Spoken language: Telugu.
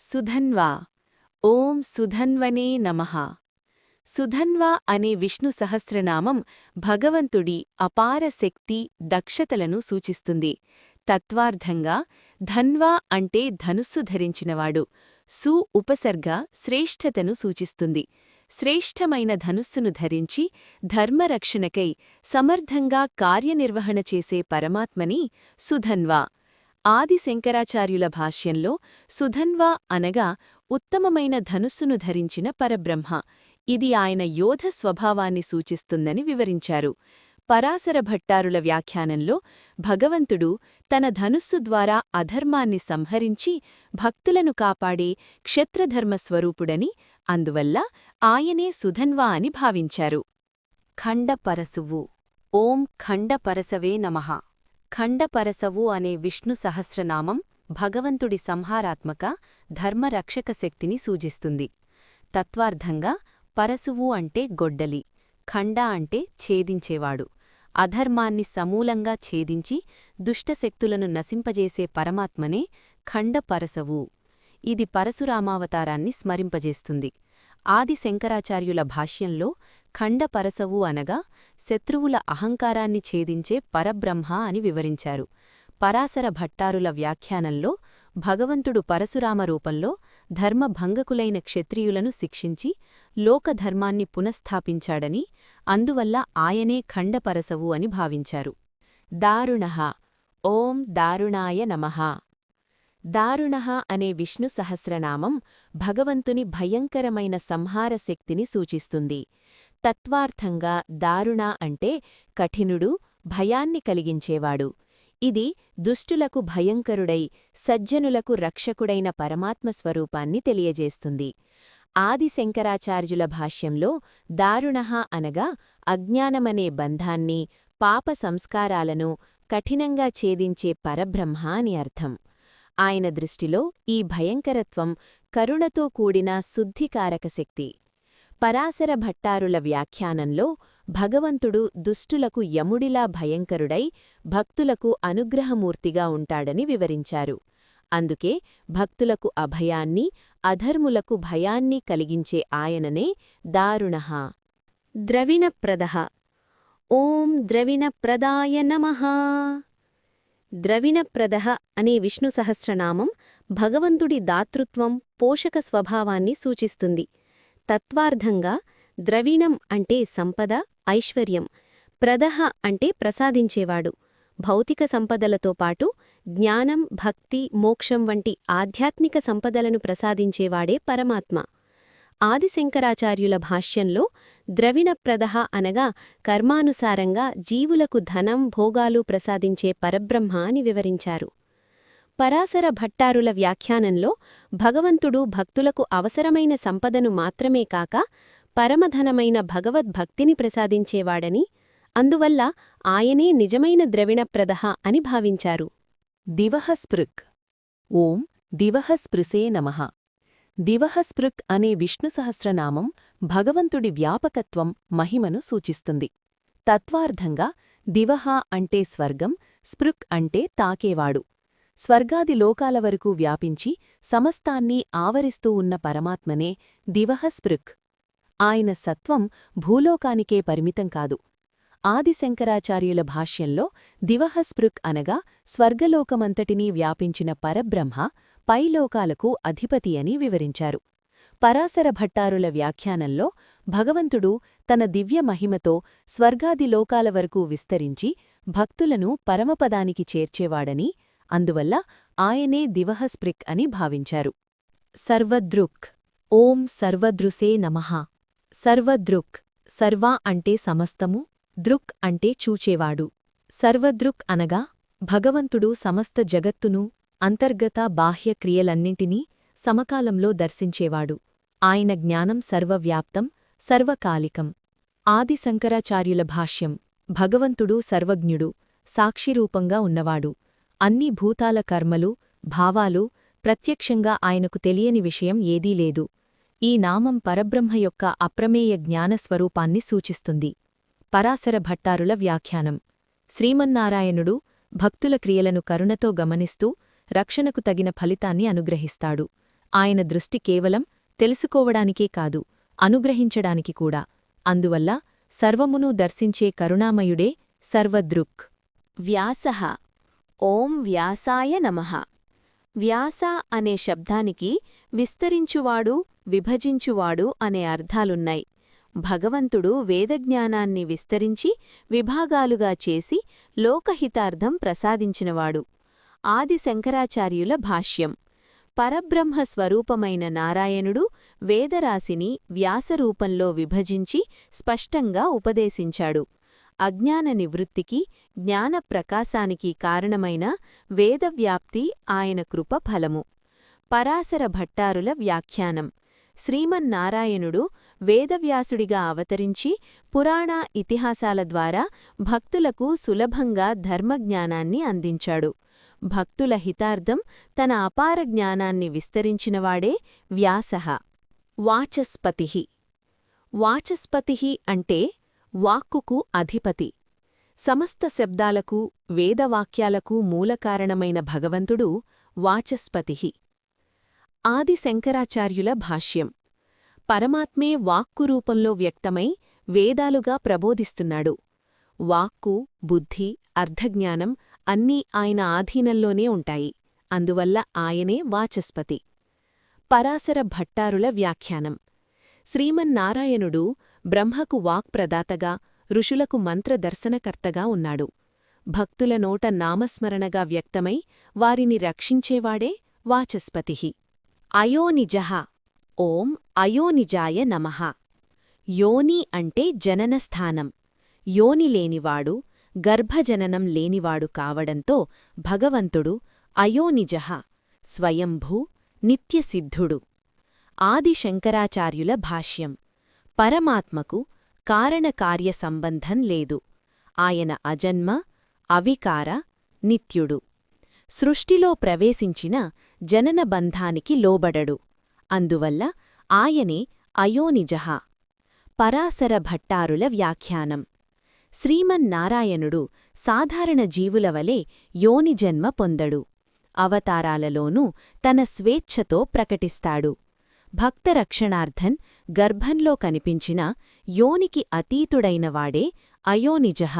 సుధన్వా. ఓం సుధన్వనే నమ. సుధన్వా అనే విష్ణు సహస్రనామం భగవంతుడి అపార శక్తి దక్షతలను సూచిస్తుంది. తత్వార్థంగా ధన్వా అంటే ధనుస్సు ధరించినవాడు. సు ఉపసర్గ శ్రేష్ఠతను సూచిస్తుంది. శ్రేష్ఠమైన ధనుస్సును ధరించి ధర్మరక్షణకై సమర్థంగా కార్యనిర్వహణ చేసే పరమాత్మని సుధన్వా. ఆది శంకరాచార్యుల భాష్యంలో సుధన్వా అనగా ఉత్తమమైన ధనుస్సును ధరించిన పరబ్రహ్మ. ఇది ఆయన యోధ స్వభావాన్ని సూచిస్తుందని వివరించారు. పరాశర భట్టారుల వ్యాఖ్యానంలో భగవంతుడు తన ధనుస్సు ద్వారా అధర్మాన్ని సంహరించి భక్తులను కాపాడే క్షత్రధర్మస్వరూపుడని అందువల్ల ఆయనే సుధన్వా అని భావించారు. ఖండపరసువు. ఓం ఖండపరసవే నమః. ఖండపరసవు అనే విష్ణు సహస్రనామం భగవంతుడి సంహారాత్మక ధర్మరక్షక శక్తిని సూచిస్తుంది. తత్వార్థంగా పరసువు అంటే గొడ్డలి ఖండ అంటే ఛేదించేవాడు. అధర్మాన్ని సమూలంగా ఛేదించి దుష్టశక్తులను నశింపజేసే పరమాత్మనే ఖండపరసవు. ఇది పరశురామావతారాన్ని స్మరింపజేస్తుంది. ఆది శంకరాచార్యుల భాష్యంలో ఖండపరసవు అనగా శత్రువుల అహంకారాన్ని ఛేదించే పరబ్రహ్మ అని వివరించారు. పరాశర భట్టారుల వ్యాఖ్యానంలో భగవంతుడు పరశురామ రూపంలో ధర్మభంగకులైన క్షత్రియులను శిక్షించి లోకధర్మాన్ని పునఃస్థాపించాడని అందువల్ల ఆయనే ఖండపరసవు అని భావించారు. దారుణ. ఓం దారుణాయ నమః. దారుణ అనే విష్ణు సహస్రనామం భగవంతుని భయంకరమైన సంహార శక్తిని సూచిస్తుంది. తత్వార్థంగా దారుణ అంటే కఠినుడు భయాన్ని కలిగించేవాడు. ఇది దుష్టులకు భయంకరుడై సజ్జనులకు రక్షకుడైన పరమాత్మ స్వరూపాన్ని తెలియజేస్తుంది. ఆది శంకరాచార్యుల భాష్యంలో దారుణః అనగా అజ్ఞానమనే బంధాన్ని పాప సంస్కారాలను కఠినంగా ఛేదించే పరబ్రహ్మ అని అర్థం. ఆయన దృష్టిలో ఈ భయంకరత్వం కరుణతో కూడిన శుద్ధికారక శక్తి. పరాశర భట్టారుల వ్యాఖ్యానంలో భగవంతుడు దుష్టులకు యముడిలా భయంకరుడై భక్తులకు అనుగ్రహమూర్తిగా ఉంటాడని వివరించారు. అందుకే భక్తులకు అభయాన్ని అధర్ములకు భయాన్ని కలిగించే ఆయననే దారుణః. ద్రవిణప్రదః. ఓం ద్రవిణప్రదాయ నమః. ద్రవిణప్రదః అనే విష్ణు సహస్రనామం భగవంతుడి దాతృత్వం పోషక స్వభావాన్ని సూచిస్తుంది. తత్వార్థంగా ద్రవీణం అంటే సంపద ఐశ్వర్యం ప్రదహ అంటే ప్రసాదించేవాడు. భౌతిక సంపదలతో పాటు జ్ఞానం భక్తి మోక్షం వంటి ఆధ్యాత్మిక సంపదలను ప్రసాదించేవాడే పరమాత్మ. ఆదిశంకరాచార్యుల భాష్యంలో ద్రవిణప్రదహ అనగా కర్మానుసారంగా జీవులకు ధనం భోగాలు ప్రసాదించే పరబ్రహ్మ అని వివరించారు. పరాశర భట్టారుల వ్యాఖ్యానంలో భగవంతుడు భక్తులకు అవసరమైన సంపదను మాత్రమే కాక పరమధనమైన భగవద్భక్తిని ప్రసాదించేవాడని అందువల్ల ఆయనే నిజమైన ద్రవిణప్రదహ అని భావించారు. దివహస్పృక్. ఓం దివహస్పృసే నమః. దివహస్పృక్ అనే విష్ణు సహస్రనామం భగవంతుడి వ్యాపకత్వం మహిమను సూచిస్తుంది. తత్వార్థంగా దివహ అంటే స్వర్గం స్పృక్ అంటే తాకేవాడు. స్వర్గాది లోకాల వరకు వ్యాపించి సమస్తాన్ని ఆవరిస్తూ ఉన్న పరమాత్మనే దివహస్పృక్. ఆయన సత్వం భూలోకానికే పరిమితం కాదు. ఆదిశంకరాచార్యుల భాష్యంలో దివహస్పృక్ అనగా స్వర్గలోకమంతటినీ వ్యాపించిన పరబ్రహ్మ పైలోకాలకు అధిపతి అని వివరించారు. పరాశర భట్టారుల వ్యాఖ్యానంలో భగవంతుడు తన దివ్య మహిమతో స్వర్గాది లోకాల వరకు విస్తరించి భక్తులను పరమపదానికి చేర్చేవాడని అందువల్ల ఆయనే దివహస్పృక్ అని భావించారు. సర్వదృక్ ఓం సర్వదృసే నమః. సర్వదృక్ సర్వా అంటే సమస్తము దృక్ అంటే చూచేవాడు. సర్వదృక్ అనగా భగవంతుడు సమస్త జగత్తును అంతర్గత బాహ్య క్రియలన్నింటినీ సమకాలంలో దర్శించేవాడు. ఆయన జ్ఞానం సర్వవ్యాప్తం సర్వకాలికం. ఆది శంకరాచార్యుల భాష్యం భగవంతుడు సర్వజ్ఞుడు సాక్షిరూపంగా ఉన్నవాడు. అన్ని భూతాల కర్మలు భావాలు ప్రత్యక్షంగా ఆయనకు తెలియని విషయం ఏదీ లేదు. ఈ నామం పరబ్రహ్మ యొక్క అప్రమేయ జ్ఞానస్వరూపాన్ని సూచిస్తుంది. పరాశర భట్టారుల వ్యాఖ్యానం. శ్రీమన్నారాయణుడు భక్తుల క్రియలను కరుణతో గమనిస్తూ రక్షణకు తగిన ఫలితాన్ని అనుగ్రహిస్తాడు. ఆయన దృష్టి కేవలం తెలుసుకోవడానికే కాదు అనుగ్రహించడానికి కూడా. అందువల్ల సర్వమునూ దర్శించే కరుణామయుడే సర్వదృక్. వ్యాసః ఓం వ్యాసాయ నమః. వ్యాస అనే శబ్దానికి విస్తరించువాడు విభజించువాడు అనే అర్థాలున్నాయి. భగవంతుడు వేదజ్ఞానాన్ని విస్తరించి విభాగాలుగా చేసి లోకహితార్థం ప్రసాదించినవాడు. ఆది శంకరాచార్యుల భాష్యం. పరబ్రహ్మ స్వరూపమైన నారాయణుడు వేదరాశిని వ్యాసరూపంలో విభజించి స్పష్టంగా ఉపదేశించాడు. అజ్ఞాన నివృత్తికి జ్ఞాన ప్రకాశానికి కారణమైన వేదవ్యాప్తి ఆయన కృప ఫలము. పరాశర భట్టారుల వ్యాఖ్యానం. శ్రీమన్నారాయణుడు వేదవ్యాసుడిగా అవతరించి పురాణ ఇతిహాసాల ద్వారా భక్తులకు సులభంగా ధర్మజ్ఞానాన్ని అందించాడు. భక్తుల హితార్థం తన అపార జ్ఞానాన్ని విస్తరించినవాడే వ్యాసః. వాచస్పతి. వాచస్పతి అంటే వాక్కుకు అధిపతి. సమస్త శబ్దాలకు వేదవాక్యాలకు మూలకారణమైన భగవంతుడు వాచస్పతి. ఆది శంకరాచార్యుల భాష్యం. పరమాత్మే వాక్కు రూపంలో వ్యక్తమై వేదాలుగా ప్రబోధిస్తున్నాడు. వాక్కు బుద్ధి అర్ధజ్ఞానం అన్నీ ఆయన ఆధీనంలోనే ఉంటాయి. అందువల్ల ఆయనే వాచస్పతి. పరాశర భట్టారుల వ్యాఖ్యానం. శ్రీమన్నారాయణుడు బ్రహ్మకు వాక్ప్రదాతగా ఋషులకు మంత్రదర్శనకర్తగా ఉన్నాడు. భక్తుల నోట నామస్మరణగా వ్యక్తమై వారిని రక్షించేవాడే వాచస్పతి అయోనిజ. ఓం అయోనిజాయ నమః. యోని అంటే జననస్థానం. యోని లేనివాడు గర్భజననం లేనివాడు కావడంతో భగవంతుడు అయోనిజ స్వయంభూ నిత్యసిద్ధుడు. ఆది శంకరాచార్యుల భాష్యం. పరమాత్మకు కారణకార్య సంబంధం లేదు. ఆయన అజన్మ అవికార నిత్యుడు. సృష్టిలో ప్రవేశించిన జననబంధానికి లోబడడు. అందువల్ల ఆయనే అయోనిజః. పరాశర భట్టారుల వ్యాఖ్యానం. శ్రీమన్నారాయణుడు సాధారణ జీవుల వలె యోనిజన్మ పొందడు. అవతారాలలోనూ తన స్వేచ్ఛతో ప్రకటిస్తాడు. భక్తరక్షణార్థన్ గర్భంలో కనిపించిన యోనికి అతీతుడైనవాడే అయోనిజహ